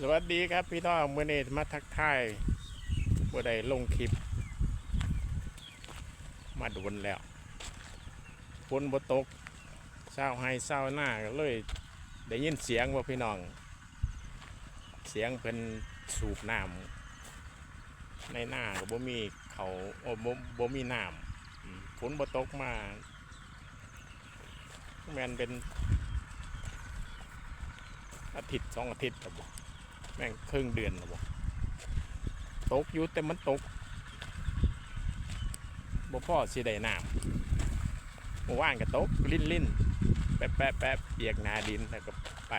สวัสดีครับพี่น้องเมื่อนี้มาทักทายบ่ได้ลงคลิป มาโดนแล้วฝนบ่ตกเศร้าให้เศร้าหน้าก็เลยได้ยินเสียงว่าพี่น้อง เสียงเป็นสูบน้ำในหน้าก็บ่มีเขาโอ้บ่บ่มีน้ำฝนบ่ตกมาแมนเป็นอาทิตย์สองอาทิตย์ครับ แม่งครึ่งเดือนแล้วบ่ตกอยู่แต่มันตกบ่พ่อสิได้น้ำเมื่อวานก็ตกลิ้นลิ้นแป๊บแป๊บแป๊บเปียกนาดินแล้วก็ไป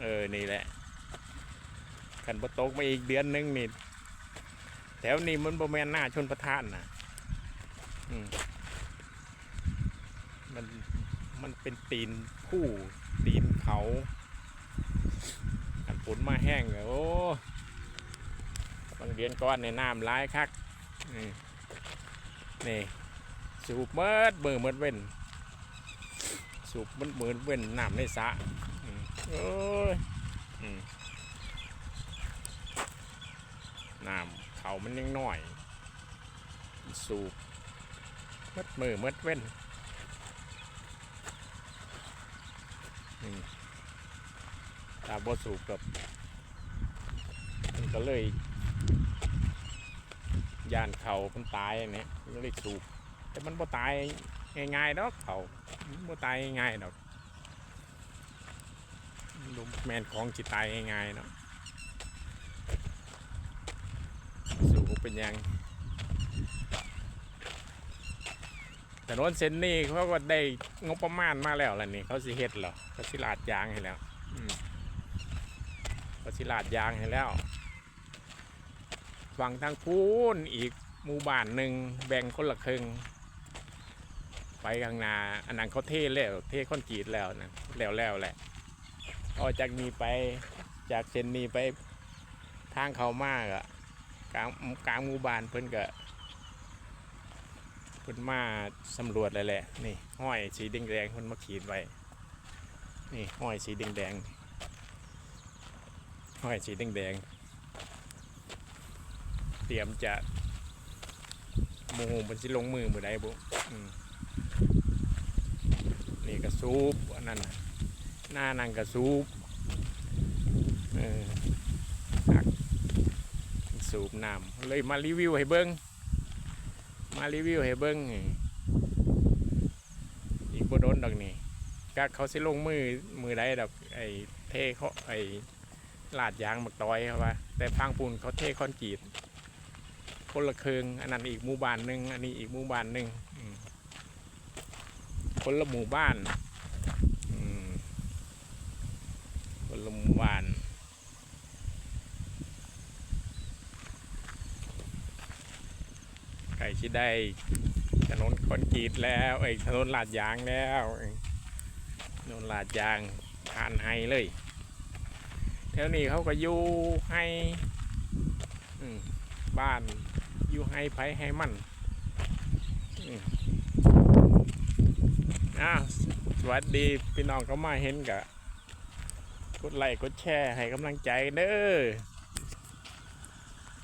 เออ นี่แหละกันบ่ตกมาอีกเดือนหนึงนี่แถวนี้มันบ่แม่นหน้าชนประทานนะอืมมันมันเป็นตีนผู้ตีนเขา ฝนมาแห้งเลยโอ้บางเดือนก้อนในน้ำร้ายคักนี่นี่สูบเมิดมือเมิดเว้นสูบมันเมือนเว้นน้ำในสระโอ้ยน้ำเขามันยังน้อย สูบเมิดมือเมิดเว้นอืม ตาบสูบกับมันก็เลยยานเขามันตายอันนี้มันก็เลยสูบแต่มันบ่ตายง่ายๆดอกเขาบ่ตายง่ายๆดอกลมแมนของจิตตายง่ายๆเนาะสูบเป็นยังแต่นนเซนนี่เขาก็ได้งบประมาณมาแล้วล่ะนี่เขาสิเฮ็ดเหรอเขาสิลาดยางให้แล้ว อืม เขาสิลาดยางให้แล้วฝั่งทางพูนอีกหมู่บ้านหนึ่งแบ่งคนละครึ่งไปข้างหน้าอันนั้นเขาเทแล้วเทคอนกรีตแล้วนะแล้วแล้วแหละออกจากนี้ไปจากเส้นนี้ไปทางเขามากอะกลางกลางหมู่บ้านเพิ่นก็เพิ่นมาสำรวจเลยแหละนี่ห้อยสีแดงๆเพิ่นมาขีดไว้นี่ห้อยสีแดงๆ ห้อยสีแดงๆเตรียมจะโมโหมันสิลงมือมือใดบุนี่กระซูบอันนั้นหน้านังกระซูบเออหักสูบน้ำเลยมารีวิวให้เบิ้งมารีวิวให้เบิ้งอีกบ่โดนดอกนี่ก็เขาสิลงมือมือใดดอกไอ้เทเขาไอ้ ลาดยางมักตอยครับว่า แต่พังปูนเขาเทคอนกรีตคนละเคืองอันนั้นอีกหมู่บ้านหนึ่งอันนี้อีกหมู่บ้านหนึ่งคนละหมู่บ้านคนละหมู่บ้านไก่ที่ได้ถนนคอนกรีตแล้วไอ้ถนนลาดยางแล้วถนนลาดยางผ่านไฮเลย วนี้เขาก็อยู่ให้บ้านอยู่ให้ไผให้มันอะสวัสดีพี่น้องเขามาเห็นกะกดไลค์กดแชร์ให้กำลังใจเด้อ